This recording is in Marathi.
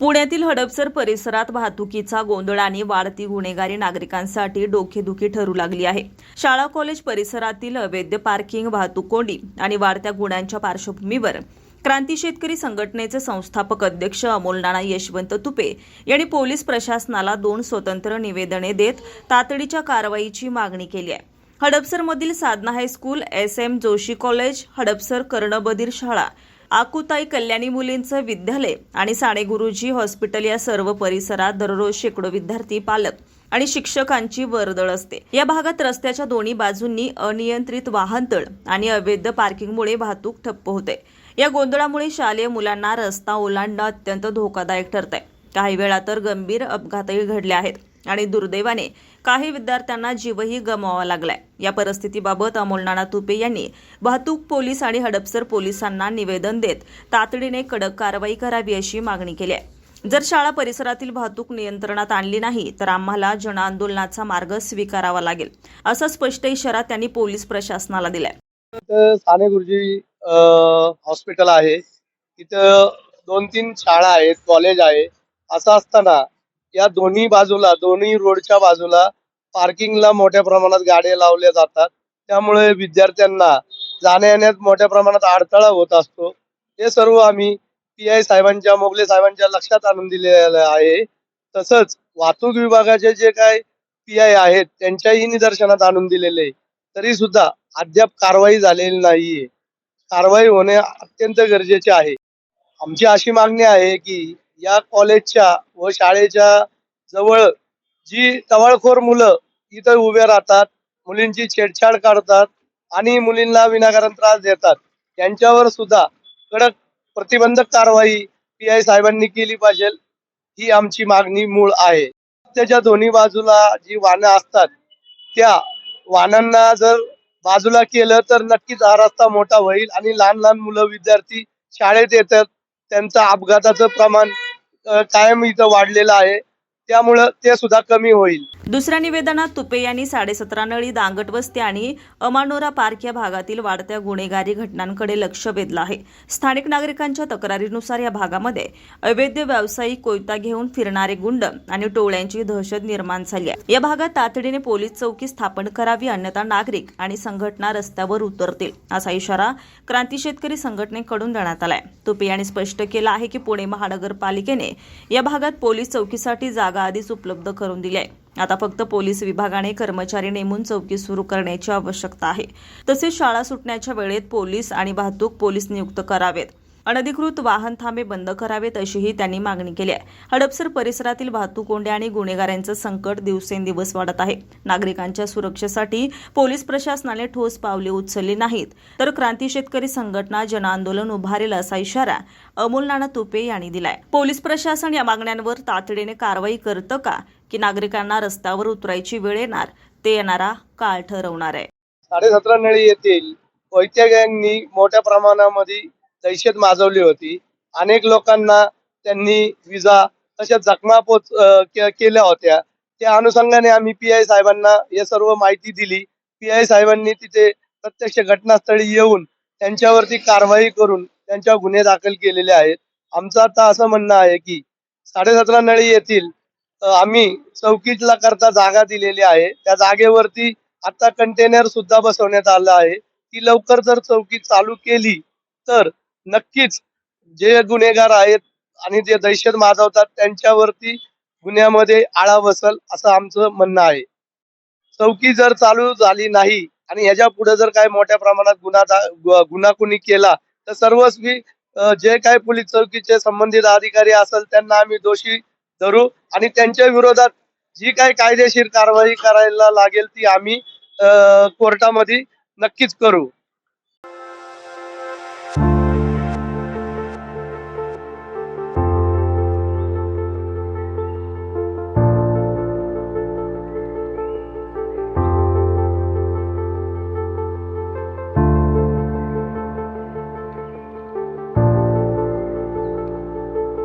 पुण्यातील हडपसर परिसरात वाहतुकीचा गोंधळ आणि वाढती गुन्हेगारी नागरिकांसाठी डोकेदुखी ठरू लागली आहे. शाळा कॉलेज परिसरातील अवैध पार्किंग वाहतूक कोंडी आणि वाढत्या गुन्ह्यांच्या पार्श्वभूमीवर क्रांती शेतकरी संघटनेचे संस्थापक अध्यक्ष अमोल नाना यशवंत तुपे यांनी पोलीस प्रशासनाला दोन स्वतंत्र निवेदने देत तातडीच्या कारवाईची मागणी केली आहे. हडपसरमधील Sadhana high school S M Joshi college Hadapsar कर्णबधीर शाळा आकुताई कल्याणी मुलींचं विद्यालय आणि साने गुरुजी हॉस्पिटल या सर्व परिसरात दररोज शेकडो विद्यार्थी पालक आणि शिक्षकांची वर्दळ असते. या भागात रस्त्याच्या दोन्ही बाजूंनी अनियंत्रित वाहनतळ आणि अवैध पार्किंगमुळे वाहतूक ठप्प होते. या गोंधळामुळे शालेय मुलांना रस्ता ओलांडणं अत्यंत धोकादायक ठरत आहे काही वेळा तर गंभीर अपघातही घडले आहेत आणि दुर्दैवाने काही विद्यार्थ्यांना जीवही गमवावा लागलाय. या परिस्थितीबाबत अमोल नाना तुपे यांनी वाहतूक पोलीस आणि हडपसर पोलिसांना निवेदन देत तातडीने कडक कारवाई करावी अशी मागणी केली आहे. जर शाळा परिसरातील वाहतूक नियंत्रणात आणली नाही तर आम्हाला जनआंदोलनाचा मार्ग स्वीकारावा लागेल असा स्पष्ट इशारा त्यांनी पोलीस प्रशासनाला दिलाय. साने गुरुजी हॉस्पिटल आहे. तिथं दोन तीन शाळा आहेत कॉलेज आहे. असं असताना या दोन्ही बाजूला दोन्ही रोडच्या बाजूला पार्किंगला मोठ्या प्रमाणात गाड्या लावल्या जातात. त्यामुळे विद्यार्थ्यांना जाण्या येण्यात मोठ्या प्रमाणात अडथळा होत असतो. हे सर्व आम्ही पी आय साहेबांच्या मोगले साहेबांच्या लक्षात आणून दिलेलं आहे. तसंच वाहतूक विभागाचे जे काय पी आय आहेत त्यांच्याही निदर्शनात आणून दिलेले आहे. तरी सुद्धा अद्याप कारवाई झालेली नाहीये. कारवाई होणे अत्यंत गरजेचे आहे. आमची अशी मागणी आहे की या कॉलेजच्या व शाळेच्या जवळ जी तवाळखोर मुलं इथं उभे राहतात मुलींची छेडछाड करतात आणि मुलींना विनाकारण त्रास देतात त्यांच्यावर सुद्धा कडक प्रतिबंधक कारवाई पी आय साहेबांनी केली पाहिजे ही आमची मागणी मूळ आहे. त्याच्या दोन्ही बाजूला जी वाहनं असतात त्या वाहनांना जर बाजूला केलं तर नक्कीच हा रस्ता मोठा होईल आणि लहान लहान मुलं विद्यार्थी शाळेत येतात त्यांचं अपघाताचं प्रमाण कायम इथं वाढलेलं आहे. त्यामुळं ते सुद्धा कमी होईल. दुसऱ्या निवेदनात तुपे यांनी साडेसतरा नळी दांगट वस्ती आणि अमानोरा पार्क या भागातील वाढत्या गुन्हेगारी घटनांकडे लक्ष वेधलं आहे. स्थानिक नागरिकांच्या तक्रारीनुसार या भागामध्ये अवैध व्यावसायिक कोयता घेऊन फिरणारे गुंड आणि टोळ्यांची दहशत निर्माण झाली आहे. या भागात तातडीने पोलीस चौकी स्थापन करावी अन्यथा नागरिक आणि संघटना रस्त्यावर उतरतील असा इशारा क्रांती शेतकरी संघटनेकडून देण्यात आलाय. तुपे यांनी स्पष्ट केलं आहे की पुणे महानगरपालिकेने या भागात पोलीस चौकीसाठी जागा आधीच उपलब्ध करून दिल्या आता फक्त पोलीस विभागाने कर्मचारी नेमून चौकी सुरू करण्याची आवश्यकता आहे. तसेच शाळा सुटण्याच्या वेळेत पोलीस आणि वाहतूक पोलीस नियुक्त करावेत. अनधिकृत वाहन थांबे बंद करावेत अशीही त्यांनी मागणी केली आहे. हडपसर परिसरातील वाहतूक कोंड्या आणि गुन्हेगारांचं संकट दिवसेंदिवस वाढत आहे. नागरिकांच्या सुरक्षेसाठी पोलीस प्रशासनाने ठोस पावले उचलली नाहीत. तर क्रांती शेतकरी संघटना जनआंदोलन उभारेल असा इशारा अमोल नाना तुपे यांनी दिलाय. पोलीस प्रशासन या मागण्यांवर तातडीने कारवाई करतं का की नागरिकांना रस्त्यावर उतरायची वेळ येणार ते येणारा काळ ठरवणार आहे. साडेसतरा नळी येथील कोयत्या मोठ्या प्रमाणामध्ये दहशत माजवली होती. अनेक लोकांना त्यांनी विजा तशा जखमा पोच केल्या होत्या. त्या अनुषंगाने आम्ही पी आय साहेबांना हे सर्व माहिती दिली. पी आय साहेबांनी तिथे प्रत्यक्ष घटनास्थळी येऊन त्यांच्यावरती कारवाई करून त्यांच्यावर गुन्हे दाखल केलेले आहेत. आमचं आता असं म्हणणं आहे की साडेसतरा नळी येथील आम्ही चौकीतला करता जागा दिलेली आहे. त्या जागेवरती आता कंटेनर सुद्धा बसवण्यात आलं आहे. ती लवकर जर चौकी चालू केली तर नक्कीच जे गुन्हेगार आहेत आणि जे दहशत माजवतात त्यांच्यावरती गुन्ह्यामध्ये आळा बसल असं आमचं म्हणणं आहे. चौकी जर चालू झाली नाही आणि ह्याच्या पुढे जर काय मोठ्या प्रमाणात गुन्हा गुन्हा कुणी केला तर सर्वस्वी जे काय पोलीस चौकीचे संबंधित अधिकारी असेल त्यांना आम्ही दोषी धरू आणि त्यांच्या विरोधात जी काय कायदेशीर कारवाई करायला लागेल ती आम्ही कोर्टामध्ये नक्कीच करू.